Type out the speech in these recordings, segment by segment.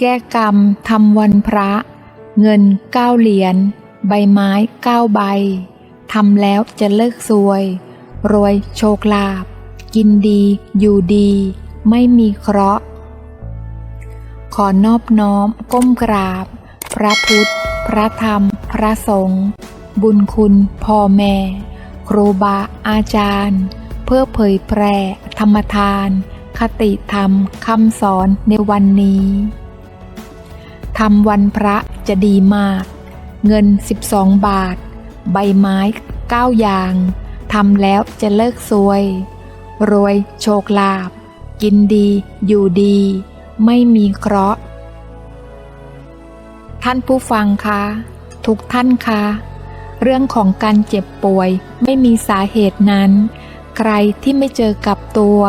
แก้กรรมทำวันพระ เงินเก้าเหรียญใบไม้เก้าใบทำแล้วจะเลิกซวย รวยโชคลาภกินดีอยู่ดี ไม่มีเคราะห์ ขอนอบน้อมก้มกราบ พระพุทธ พระธรรม พระสงฆ์บุญคุณพ่อแม่ ครูบาอาจารย์ เพื่อเผยแพร่ธรรมทาน คติธรรมคำสอนในวันนี้ ทำวันพระจะดีมาก เงิน 12 บาท ใบไม้9อย่างทำแล้วจะเลิกซวย รวยโชคลาภกินดีอยู่ดี ไม่มีเคราะห์ ท่านผู้ฟังคะทุกท่านคะเรื่องของการเจ็บป่วยไม่มีสาเหตุนั้น ใครที่ไม่เจอกับตัว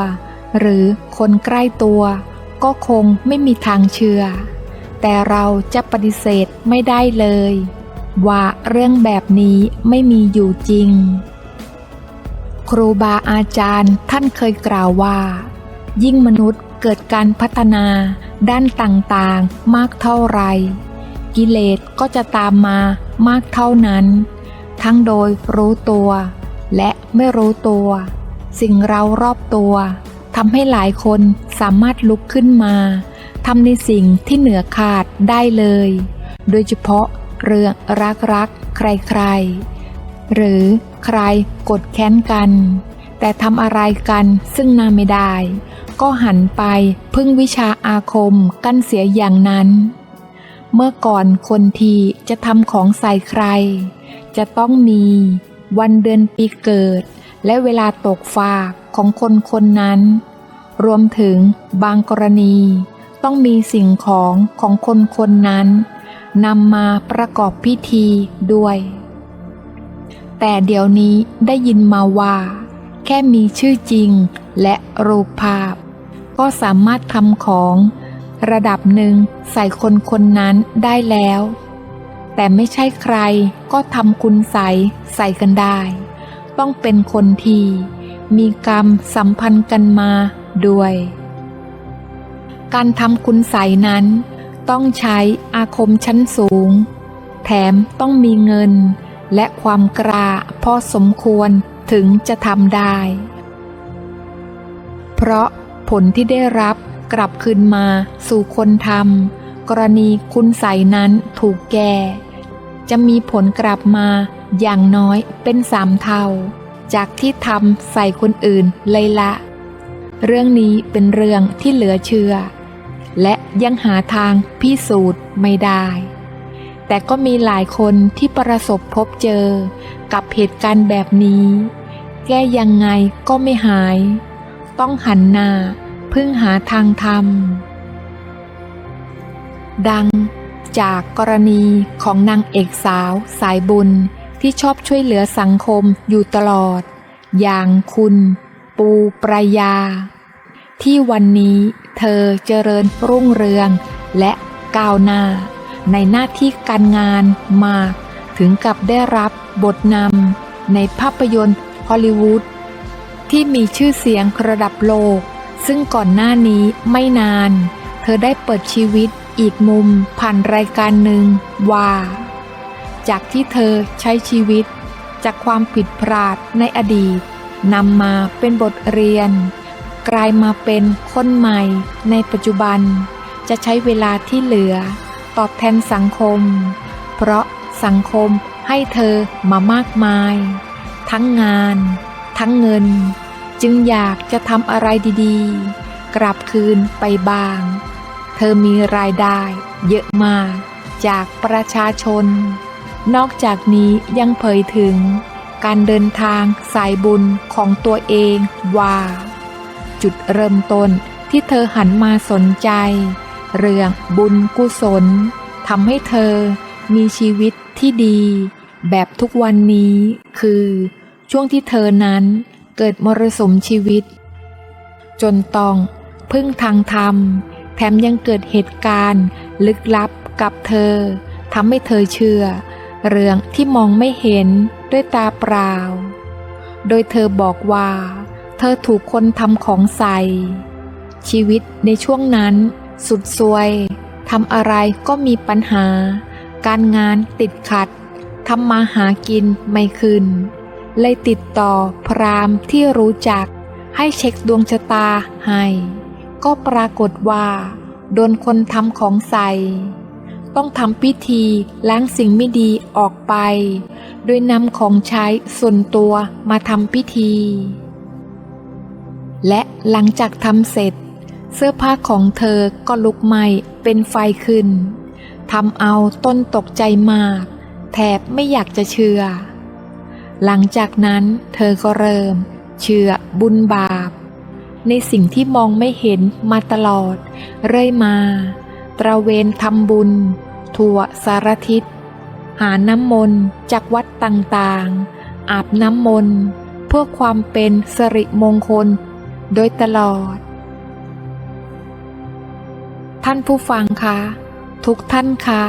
หรือคนใกล้ตัว ก็คงไม่มีทางเชื่อ แต่เราจะปฏิเสธไม่ได้เลย ว่าเรื่องแบบนี้ไม่มีอยู่จริง ครูบาอาจารย์ท่านเคยกล่าวว่า ยิ่งมนุษย์เกิดการพัฒนาด้านต่างๆมากเท่าไร กิเลสก็จะตามมามากเท่านั้น ทั้งโดยรู้ตัว และไม่รู้ตัว สิ่งเรารอบตัวทำให้หลายคนสามารถลุกขึ้นมา ทำในสิ่งที่เหนือขาดได้เลย โดยเฉพาะเรื่องรักรักใครๆ หรือใครกดแค้นกัน แต่ทำอะไรกันซึ่งนาไม่ได้ ก็หันไปพึ่งวิชาอาคมกั้นเสียอย่างนั้น เมื่อก่อนคนทีจะทำของใส่ใคร จะต้องมีวันเดือนปีเกิด และเวลาตกฝากของคนคนนั้น รวมถึงบางกรณี ต้องมีสิ่งของของคนคนนั้นนำมาประกอบพิธีด้วย แต่เดี๋ยวนี้ได้ยินมาว่า แค่มีชื่อจริงและรูปภาพ ก็สามารถทำของ ระดับหนึ่งใส่คนคนนั้นได้แล้ว แต่ไม่ใช่ใครก็ทำคุณใสใส่กันได้ ต้องเป็นคนที่มีกรรมสัมพันธ์กันมาด้วย การทำคุณใสนั้น ต้องใช้อาคมชั้นสูง แถมต้องมีเงิน และความกล้าพอสมควรถึงจะทำได้ เพราะผลที่ได้รับกลับคืนมาสู่คนทำกรณีคุณใสนั้นถูกแก่ จะมีผลกลับมาอย่างน้อยเป็นสามเท่า จากที่ทำใส่คนอื่นเลยละ เรื่องนี้เป็นเรื่องที่เหลือเชื่อ และยังหาทางพิสูจน์ไม่ได้ แต่ก็มีหลายคนที่ประสบพบเจอกับเหตุการณ์แบบนี้ แก้ยังไงก็ไม่หาย ต้องหันหน้าพึ่งหาทางธรรมดังจากกรณีของนางเอกสาวสายบุญที่ชอบช่วยเหลือสังคมอยู่ตลอด อย่างคุณปูปรายา ที่วันนี้เธอเจริญรุ่งเรืองและก้าวหน้า ในหน้าที่การงานมากถึงกับได้รับบทนำในภาพยนตร์ฮอลลีวูดที่มีชื่อเสียงระดับโลก ซึ่งก่อนหน้านี้ไม่นาน เธอได้เปิดชีวิตอีกมุมผ่านรายการหนึ่งว่า จากที่เธอใช้ชีวิต จากความผิดพลาดในอดีตนำมาเป็นบทเรียน กลายมาเป็นคนใหม่ในปัจจุบัน จะใช้เวลาที่เหลือ ตอบแทนสังคม เพราะสังคมให้เธอมามากมาย ทั้งงาน ทั้งเงิน จึงอยากจะทำอะไรดีๆ กลับคืนไปบ้าง เธอมีรายได้เยอะมากจากประชาชน นอกจากนี้ยังเผยถึงการเดินทางสายบุญของตัวเองว่า จุดเริ่มต้นที่เธอหันมาสนใจ เรื่องบุญกุศลทำให้เธอมีชีวิตที่ดี แบบทุกวันนี้คือ ช่วงที่เธอนั้นเกิดมรสุมชีวิต จนต้องพึ่งทางธรรม แถมยังเกิดเหตุการณ์ ลึกลับกับเธอทำให้เธอเชื่อ เรื่องที่มองไม่เห็นด้วยตาเปล่า โดยเธอบอกว่า เธอถูกคนทำของใส่ ชีวิตในช่วงนั้น สุดซวยทำอะไรก็มีปัญหา การงานติดขัดทำมาหากินไม่ขึ้น เลยติดต่อพรามที่รู้จัก ให้เช็คดวงชะตาให้ ก็ปรากฏว่า โดนคนทำของใส่ ต้องทำพิธีล้างสิ่งไม่ดีออกไป โดยนำของใช้ส่วนตัวมาทำพิธี และหลังจากทำเสร็จ เสื้อผ้าของเธอก็ลุกไหม้เป็นไฟขึ้นทำเอาต้นตกใจมาก แทบไม่อยากจะเชื่อ หลังจากนั้นเธอก็เริ่ม เชื่อบุญบาป ในสิ่งที่มองไม่เห็นมาตลอด เรื่อยมา ตระเวนทำบุญ ทั่วสารทิศ หาน้ำมนต์จากวัดต่างๆ อาบน้ำมนต์เพื่อความเป็นสิริมงคล โดยตลอด ท่านผู้ฟังคะ ทุกท่านคะ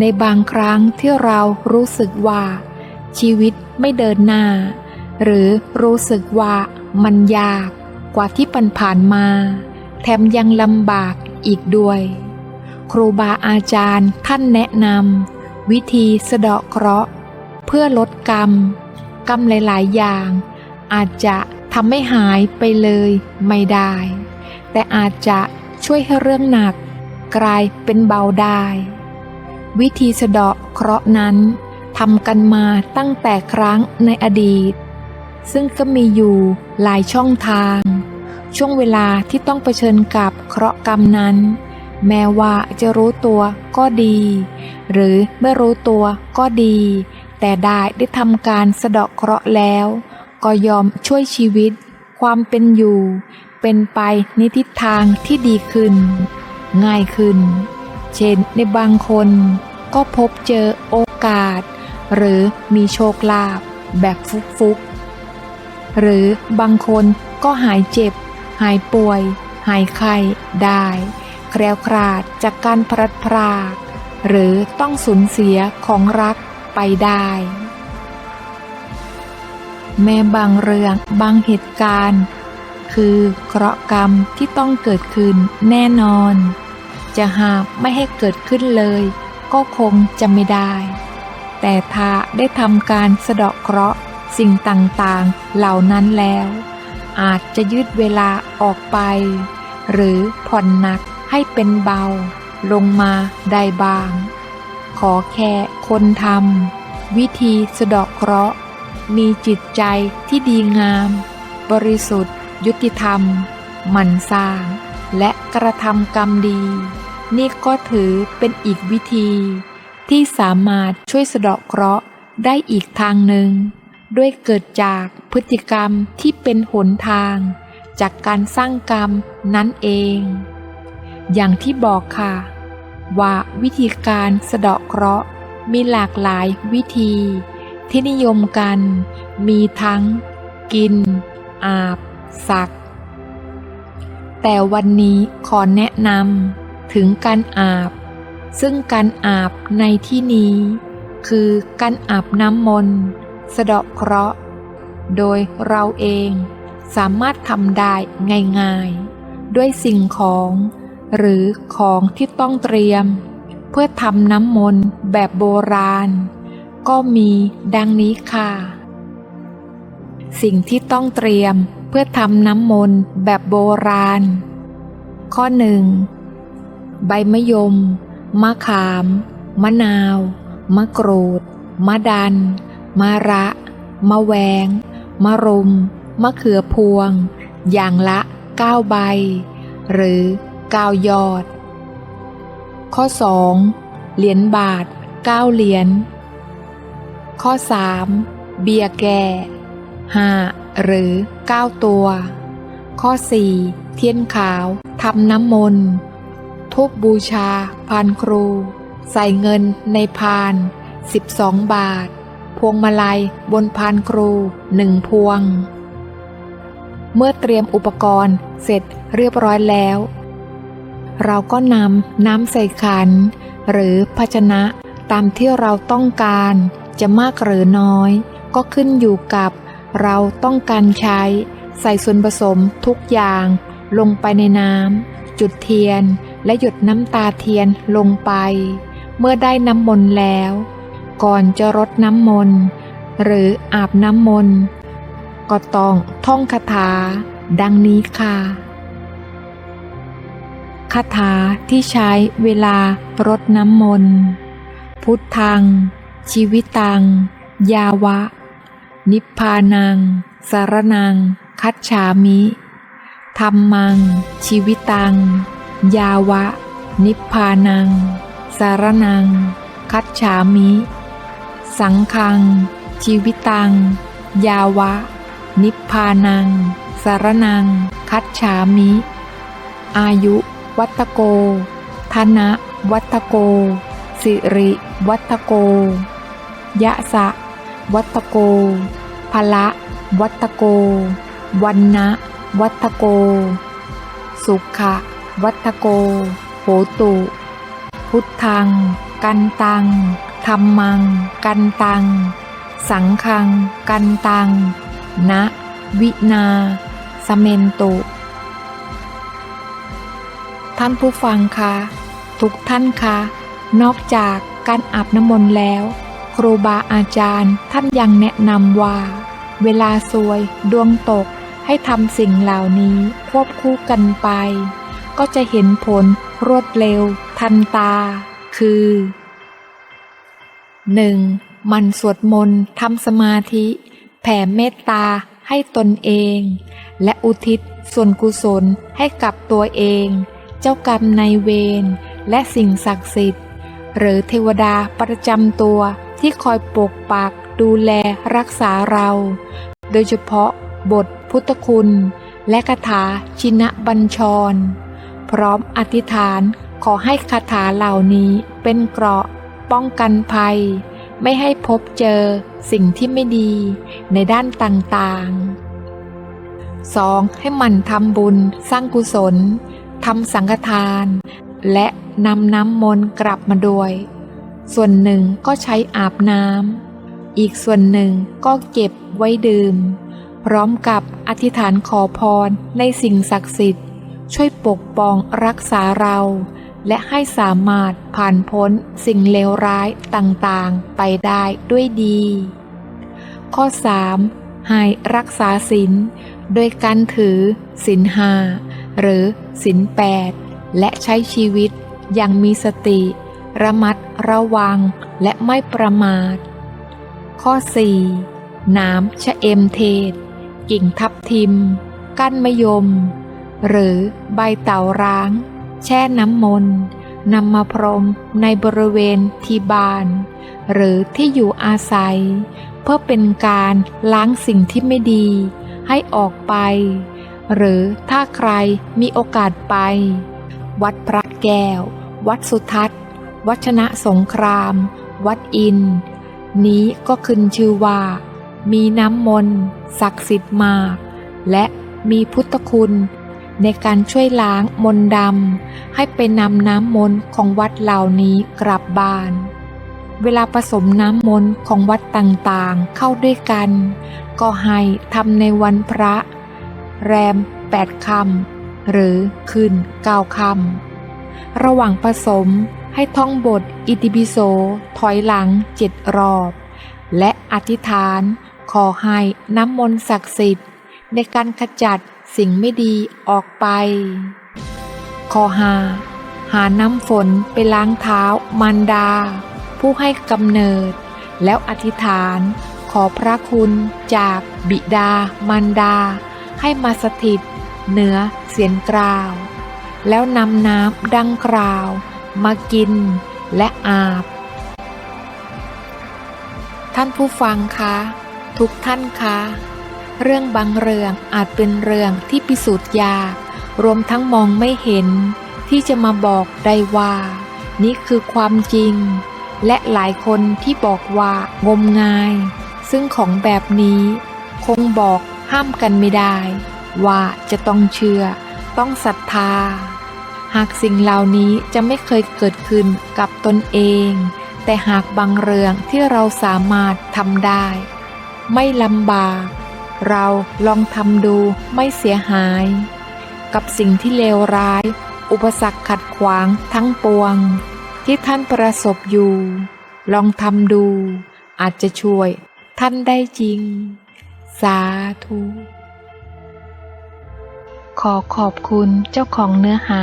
ในบางครั้งที่เรารู้สึกว่า ชีวิตไม่เดินหน้า หรือรู้สึกว่ามันยากกว่าที่ผ่านมา แถมยังลำบากอีกด้วย ครูบาอาจารย์ท่านแนะนำวิธีสะเดาะเคราะห์ เพื่อลดกรรม กรรมหลาย ๆ อย่าง อาจจะ ทำให้หายไปเลยไม่ได้ แต่อาจจะช่วยให้เรื่องหนัก กลายเป็นเบาได้ วิธีสะเดาะเคราะห์นั้นทำกันมาตั้งแต่ครั้งในอดีต ซึ่งก็มีอยู่หลายช่องทาง ช่วงเวลาที่ต้องเผชิญกับเคราะห์กรรมนั้น แม้ว่าจะรู้ตัวก็ดี หรือไม่รู้ตัวก็ดี แต่ได้ได้ทำการสะเดาะเคราะห์แล้ว ก็ยอมช่วยชีวิต ความเป็นอยู่ เป็นไปในทิศทางที่ดีขึ้น ง่ายขึ้น เช่นในบางคนก็พบเจอโอกาส หรือมีโชคลาภแบบฟุกๆ หรือบางคนก็หายเจ็บ หายป่วย หายไข้ได้ แคล้วคลาดจากการพลัดพราก หรือต้องสูญเสียของรักไปได้ แม้บางเรื่องบางเหตุการณ์ คือเคราะห์กรรมที่ต้องเกิดขึ้นแน่นอน จะหากไม่ให้เกิดขึ้นเลย ก็คงจะไม่ได้ แต่ถ้าได้ทำการสะเดาะเคราะห์สิ่งต่างๆเหล่านั้นแล้ว อาจจะยืดเวลาออกไป หรือผ่อนหนักให้เป็นเบา ลงมาได้บาง ขอแค่คนทำวิธีสะเดาะเคราะห์ มีจิตใจที่ดีงาม บริสุทธิ์ ยุติธรรม หมั่นสร้าง และกระทำกรรมดี นี่ก็ถือเป็นอีกวิธี ที่สามารถช่วยสะเดาะเคราะห์ได้อีกทางหนึ่ง ด้วยเกิดจากพฤติกรรมที่เป็นหนทาง จากการสร้างกรรมนั่นเอง อย่างที่บอกค่ะ ว่าวิธีการสะเดาะเคราะห์มีหลากหลายวิธี ที่นิยมกัน มีทั้ง กิน อาบ สัก แต่วันนี้ขอแนะนำถึงการอาบ ซึ่งการอาบในที่นี้ คือการอาบน้ำมนต์สะเดาะเคราะห์ โดยเราเองสามารถทำได้ง่ายๆ ด้วยสิ่งของ หรือของที่ต้องเตรียม เพื่อทำน้ำมนต์แบบโบราณ ก็มีดังนี้ค่ะ สิ่งที่ต้องเตรียมเพื่อทำน้ำมนต์แบบโบราณ ข้อหนึ่งใบมะยม มะขาม มะนาว มะกรูด มะดัน มะระ มะแวง มะรุม มะเขือพวง อย่างละเก้าใบ หรือเก้ายอด ข้อ 2. เหรียญบาทเก้าเหรียญ ข้อ 3. เบียร์แก่ห้าหรือเก้าตัว ข้อ 4. เทียนขาวทำน้ำมนต์ทุบบูชา พานครู ใส่เงินในพาน 12 บาท พวงมาลัยบนพานครูหนึ่งพวง เมื่อเตรียมอุปกรณ์เสร็จเรียบร้อยแล้ว เราก็นำน้ำใส่ขัน หรือภาชนะตามที่เราต้องการ จะมากหรือน้อย ก็ขึ้นอยู่กับ เราต้องการใช้ ใส่ส่วนผสมทุกอย่าง ลงไปในน้ำจุดเทียนและหยดน้ำตาเทียนลงไป เมื่อได้น้ำมนต์แล้ว ก่อนจะรดน้ำมนต์หรืออาบน้ำมนต์ก็ต้องท่องคาถา ดังนี้ค่ะคาถาที่ใช้เวลารดน้ำมนต์ พุทธัง ชีวิตัง ยาวะ นิพพานัง สารนัง คัจฉามิธรรมัง ชีวิตัง ยาวะ นิพพานัง สารนัง คัจฉามิ สังฆัง ชีวิตัง ยาวะ นิพพานัง สารนัง คัจฉามิ อายุ วัตโกธนะวัตโก สิริ วัตโก ยะสะ วัตโกพละ วัตโก วันนะวัตโก สุขะ วัตโก โหตุ พุทธัง กันตัง ธรรมัง กันตัง สังฆัง กันตัง นะ วินาสเมนตุ ท่านผู้ฟังคะ ทุกท่านคะ นอกจากการอาบน้ำมนต์แล้ว ครูบาอาจารย์ท่านยังแนะนำว่า เวลาซวย ดวงตกให้ทำสิ่งเหล่านี้ควบคู่กันไป ก็จะเห็นผลรวดเร็ว ทันตา คือ 1. มันสวดมนต์ทำสมาธิ แผ่เมตตาให้ตนเอง และอุทิศส่วนกุศลให้กับตัวเอง เจ้ากรรมนายเวรและสิ่งศักดิ์สิทธิ์ หรือเทวดาประจำตัว ที่คอยปกปักดูแลรักษาเรา โดยเฉพาะบทพุทธคุณ และคาถาชินบัญชร พร้อมอธิษฐานขอให้คาถาเหล่านี้เป็นเกราะป้องกันภัย ไม่ให้พบเจอสิ่งที่ไม่ดีในด้านต่างๆ 2. ให้มันทำบุญสร้างกุศลทำสังฆทาน และนำน้ำมนต์กลับมาด้วย ส่วนหนึ่งก็ใช้อาบน้ำ อีกส่วนหนึ่งก็เก็บไว้ดื่ม พร้อมกับอธิษฐานขอพรในสิ่งศักดิ์สิทธิ์ ช่วยปกป้องรักษาเรา และให้สามารถผ่านพ้นสิ่งเลวร้ายต่างๆ ไปได้ด้วยดี ข้อ 3. ให้รักษาศีลโดยการถือศีลห้าหรือศีลแปดและใช้ชีวิตอย่างมีสติ ระมัดระวังและไม่ประมาท ข้อ 4. น้ำชะเอมเทศ กิ่งทับทิมก้านมะยม หรือใบเต่าร้าง แช่น้ำมนต์นำมาพรมในบริเวณที่บ้าน หรือที่อยู่อาศัย เพื่อเป็นการล้างสิ่งที่ไม่ดี ให้ออกไป หรือถ้าใครมีโอกาสไป วัดพระแก้ว วัดสุทัศน์ วัชนะสงคราม วัดอิน นี้ก็ขึ้นชื่อว่า มีน้ำมนต์ศักดิ์สิทธิ์มาก และมีพุทธคุณ ในการช่วยล้างมนต์ดำให้ไปนำน้ำมนต์ของวัดเหล่านี้กลับบ้าน เวลาผสมน้ำมนต์ของวัดต่างๆเข้าด้วยกัน ก็ให้ทำในวันพระ แรมแปดคำหรือคืนเก้าคำระหว่างผสม ให้ท่องบทอิติปิโสถอยหลังเจ็ดรอบ และอธิษฐาน ขอให้น้ำมนต์ศักดิ์สิทธิ์ ในการขจัดสิ่งไม่ดีออกไป ข้อหาหาน้ำฝนไปล้างเท้ามารดา ผู้ให้กำเนิด แล้วอธิษฐาน ขอพระคุณจากบิดามารดา ให้มาสถิตเหนือเสียนกราว แล้วนำน้ำดังกล่าว มากินและอาบ ท่านผู้ฟังคะทุกท่านคะเรื่องบางเรื่องอาจเป็นเรื่องที่พิสูจน์ยากรวมทั้งมองไม่เห็น ที่จะมาบอกได้ว่า นี่คือความจริง และหลายคนที่บอกว่างมงาย ซึ่งของแบบนี้ คงบอกห้ามกันไม่ได้ ว่าจะต้องเชื่อ ต้องศรัทธา หากสิ่งเหล่านี้จะไม่เคยเกิดขึ้นกับตนเอง แต่หากบางเรื่องที่เราสามารถทำได้ ไม่ลำบาก เราลองทำดูไม่เสียหาย กับสิ่งที่เลวร้าย อุปสรรคขัดขวางทั้งปวง ที่ท่านประสบอยู่ ลองทำดู อาจจะช่วยท่านได้จริง สาธุขอขอบคุณเจ้าของเนื้อหา